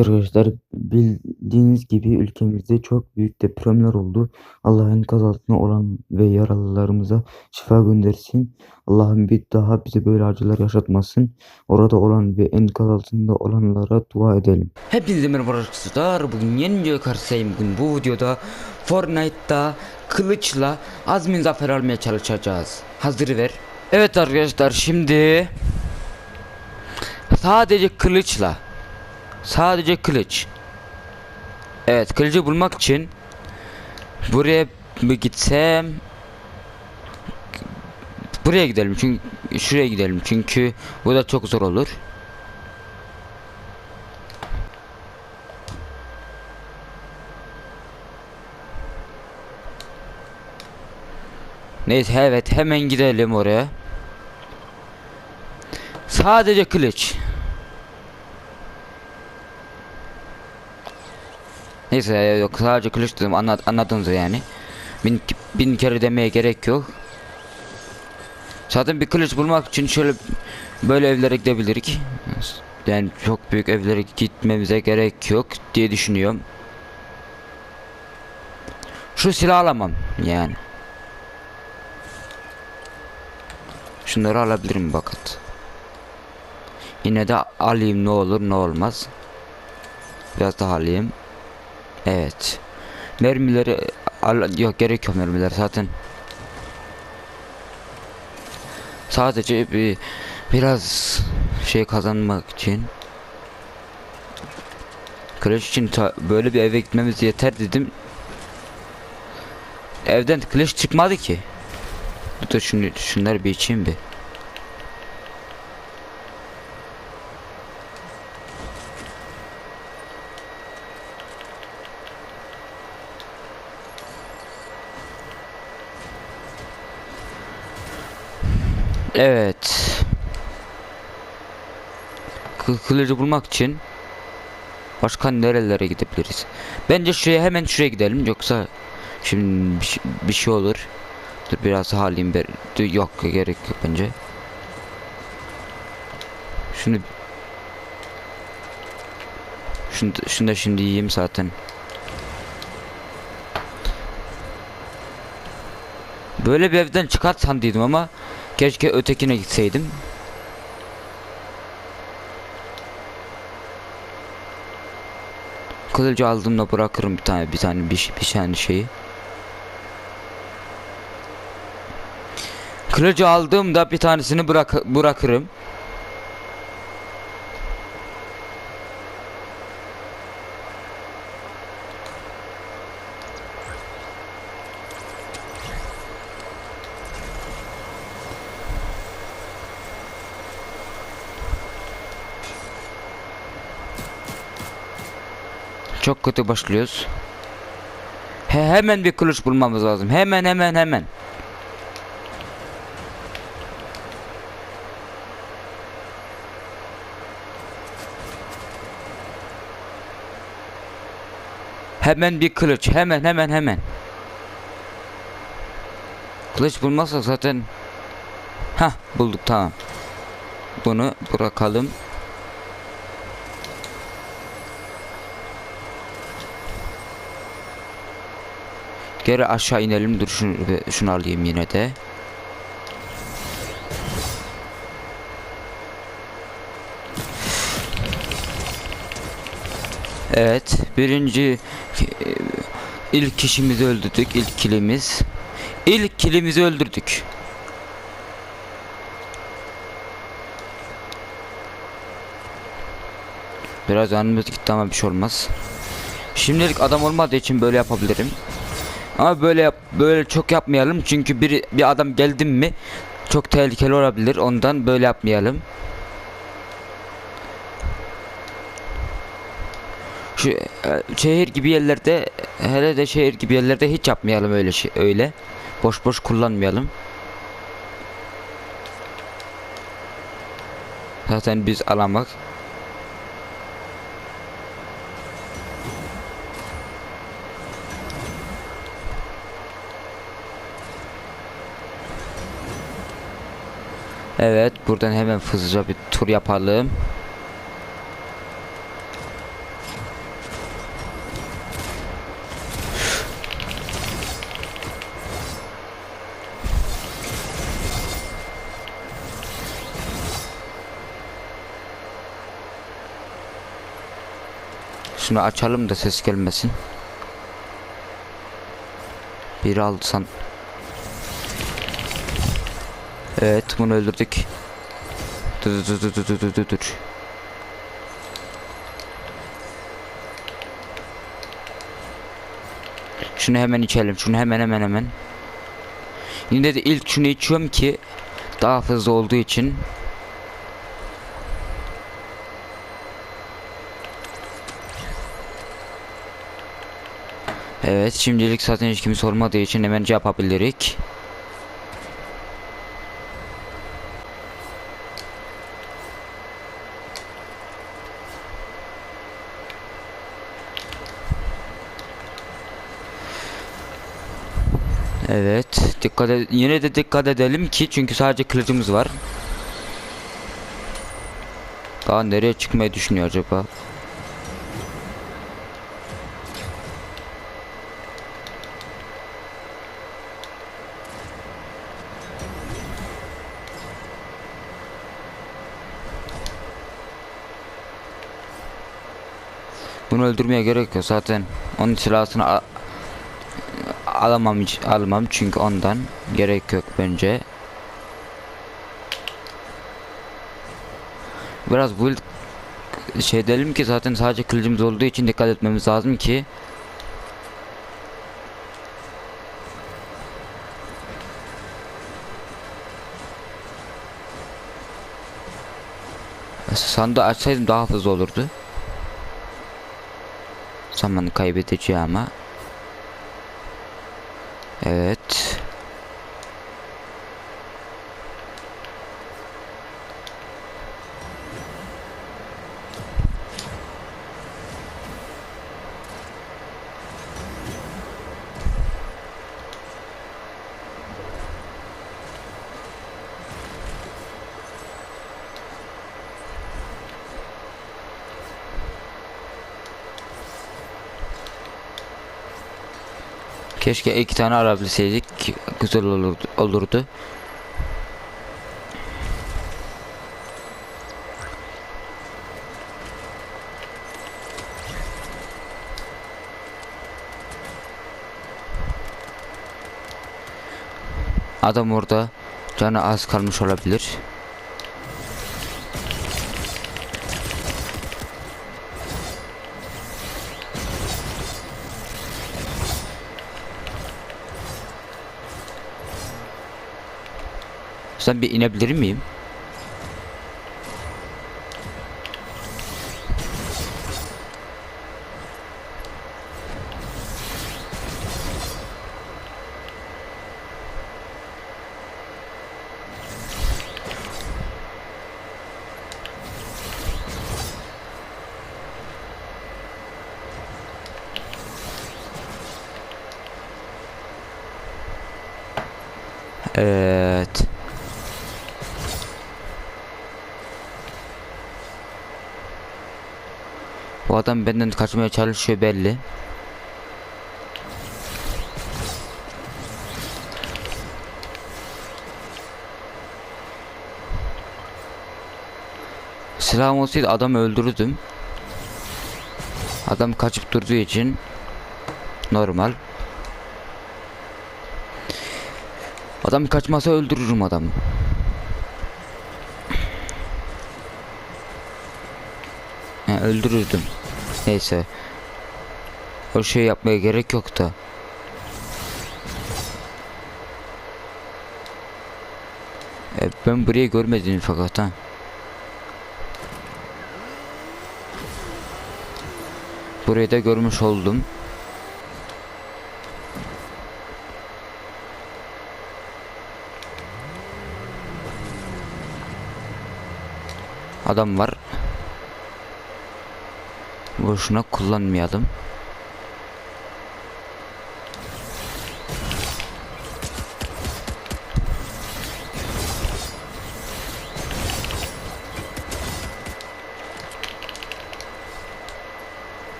Arkadaşlar bildiğiniz gibi ülkemizde çok büyük depremler oldu. Allah enkaz altında olan ve yaralılarımıza şifa göndersin. Allah'ım bir daha bize böyle acılar yaşatmasın. Orada olan ve enkaz altında olanlara dua edelim. Hepinize merhaba arkadaşlar. Bugün yeni video karşısındayım. Bugün bu videoda Fortnite'da kılıçla Azmin zafer almaya çalışacağız. Hazır ver. Evet arkadaşlar şimdi sadece kılıçla sadece kılıç. Evet kılıcı bulmak için buraya mı gitsem buraya gidelim çünkü şuraya gidelim çünkü bu da çok zor olur. Neyse evet hemen gidelim oraya. Sadece kılıç. Neyse ya, yok sadece kılıç dedim anlad anladınız yani. Bin, bin kere demeye gerek yok. Zaten bir kılıç bulmak için şöyle böyle evlere gidebilirik. Yani çok büyük evlere gitmemize gerek yok diye düşünüyorum. Şu silah alamam yani. Şunları alabilirim bakat. Yine de alayım ne olur ne olmaz. Biraz daha alayım. Evet. Mermileri al yok gerek yok mermiler zaten. Sadece bir biraz şey kazanmak için. Kılıç için böyle bir eve gitmemiz yeter dedim. Evden kılıç çıkmadı ki. Dur şunu, şunları bir içeyim bir. Evet. Kı kılıcı bulmak için başka nerelere gidebiliriz? Bence şuraya hemen şuraya gidelim yoksa şimdi bir, şey- bir şey olur. Dur biraz halim Dur, yok gerek yok bence. Şunu şunu, şunu da şimdi yiyeyim zaten. Böyle bir evden çıkart sandıydım ama keşke ötekine gitseydim. Kılıcı aldığımda bırakırım bir tane bir tane bir, bir tane şeyi. Kılıcı aldığımda bir tanesini bırak bırakırım. Çok kötü başlıyoruz. He, hemen bir kılıç bulmamız lazım. Hemen hemen hemen. Hemen bir kılıç. Hemen hemen hemen. Kılıç bulmazsak zaten Ha bulduk tamam. Bunu bırakalım. Geri aşağı inelim. Dur şunu, şunu alayım yine de. Evet. Birinci e, ilk kişimizi öldürdük. ilk kilimiz. İlk kilimizi öldürdük. Biraz yanımız gitti ama bir şey olmaz. Şimdilik adam olmadığı için böyle yapabilirim. Ama böyle böyle çok yapmayalım çünkü bir bir adam geldim mi çok tehlikeli olabilir. Ondan böyle yapmayalım. Şu e, şehir gibi yerlerde hele de şehir gibi yerlerde hiç yapmayalım öyle şey öyle. Boş boş kullanmayalım. Zaten biz alamak. Evet buradan hemen hızlıca bir tur yapalım. Şunu açalım da ses gelmesin. Bir alsan Evet bunu öldürdük. Dur dur dur dur dur dur dur. Şunu hemen içelim. Şunu hemen hemen hemen. Yine de ilk şunu içiyorum ki daha hızlı olduğu için Evet şimdilik zaten hiç kimse sormadığı için hemen cevap yapabilirik. Evet dikkat ed yine de dikkat edelim ki çünkü sadece kılıcımız var. Daha nereye çıkmayı düşünüyor acaba? Bunu öldürmeye gerek yok zaten. Onun silahını alamam almam çünkü ondan gerek yok bence. Biraz build şey edelim ki zaten sadece kılıcımız olduğu için dikkat etmemiz lazım ki Sandığı açsaydım daha hızlı olurdu. Zamanı kaybedeceğim ama. Evet. Keşke iki tane alabilseydik güzel olurdu. olurdu. Adam orada canı az kalmış olabilir. Sen bir inebilir miyim? Evet. Bu adam benden kaçmaya çalışıyor belli. Silahım olsaydı adamı öldürürdüm. Adam kaçıp durduğu için normal. Adam kaçmasa öldürürüm adamı. Öldürürdüm. Neyse. O şey yapmaya gerek yok da. E, ben burayı görmedim fakat ha. Burayı da görmüş oldum. Adam var. Boşuna kullanmayalım.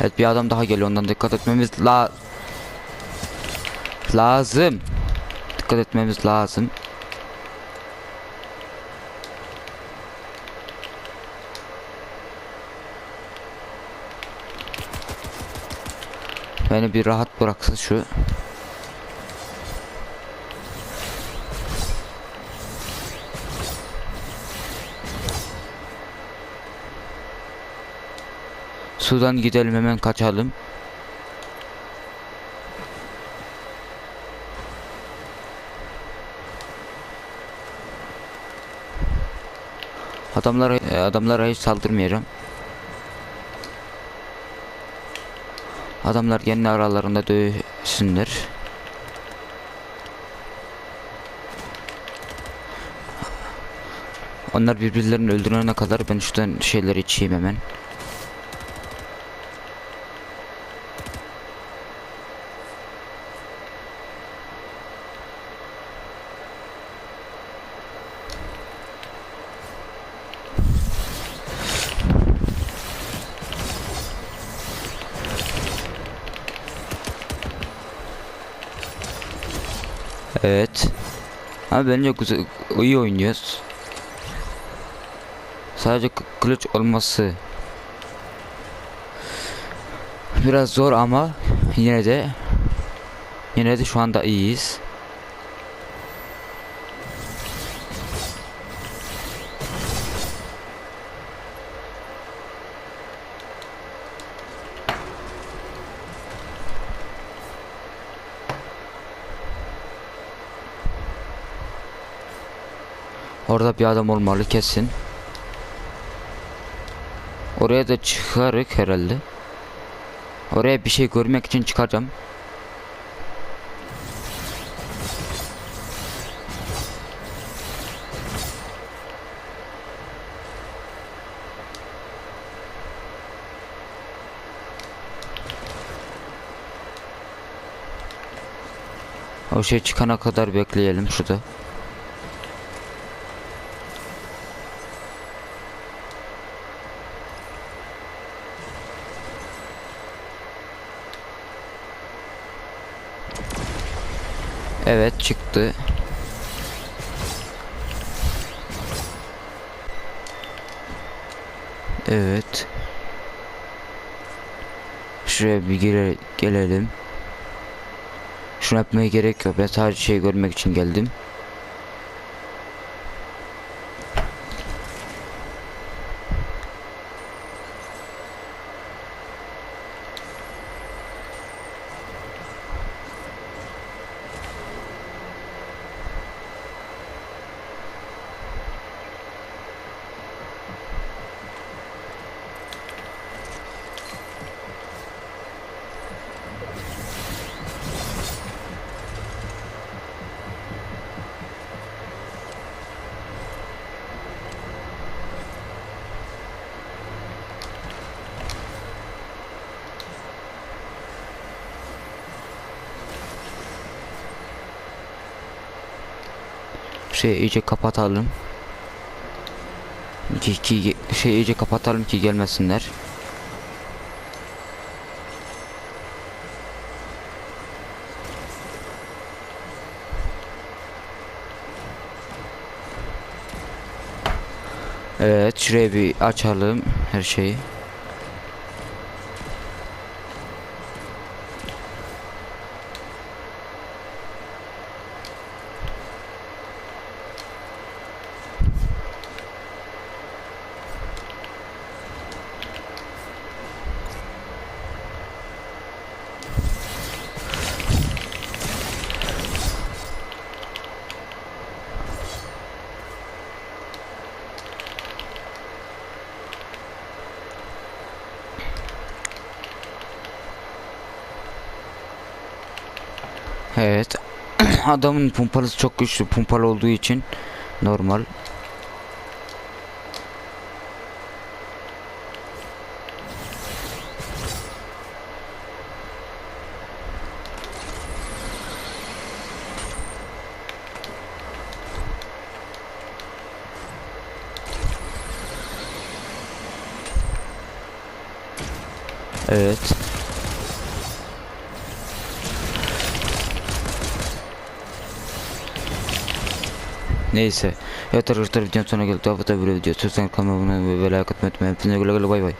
Evet bir adam daha geliyor ondan dikkat etmemiz la lazım. Dikkat etmemiz lazım. Beni bir rahat bıraksın şu. Sudan gidelim hemen kaçalım. Adamlara e, adamlara hiç saldırmayacağım. Adamlar kendi aralarında dövüşsünler. Onlar birbirlerini öldürene kadar ben şuradan şeyleri içeyim hemen. Evet. Ama bence güzel, iyi oynuyoruz. Sadece kı- kılıç olması biraz zor ama yine de yine de şu anda iyiyiz. Orada bir adam olmalı kesin. Oraya da çıkarık herhalde. Oraya bir şey görmek için çıkacağım. O şey çıkana kadar bekleyelim şurada. Evet çıktı. Evet. Şuraya bir gire gelelim. Şunu yapmaya gerek yok. Ben sadece şey görmek için geldim. Şey iyice kapatalım. Ki, ki şey iyice kapatalım ki gelmesinler. Evet şuraya bir açalım her şeyi. Evet. Adamın pompalısı çok güçlü. Pompalı olduğu için normal. Evet. Neyse. Evet arkadaşlar videonun sonuna geldik. Daha fazla böyle video. Sözden kanalıma ve like atmayı unutmayın. Hepinize güle güle bay bay.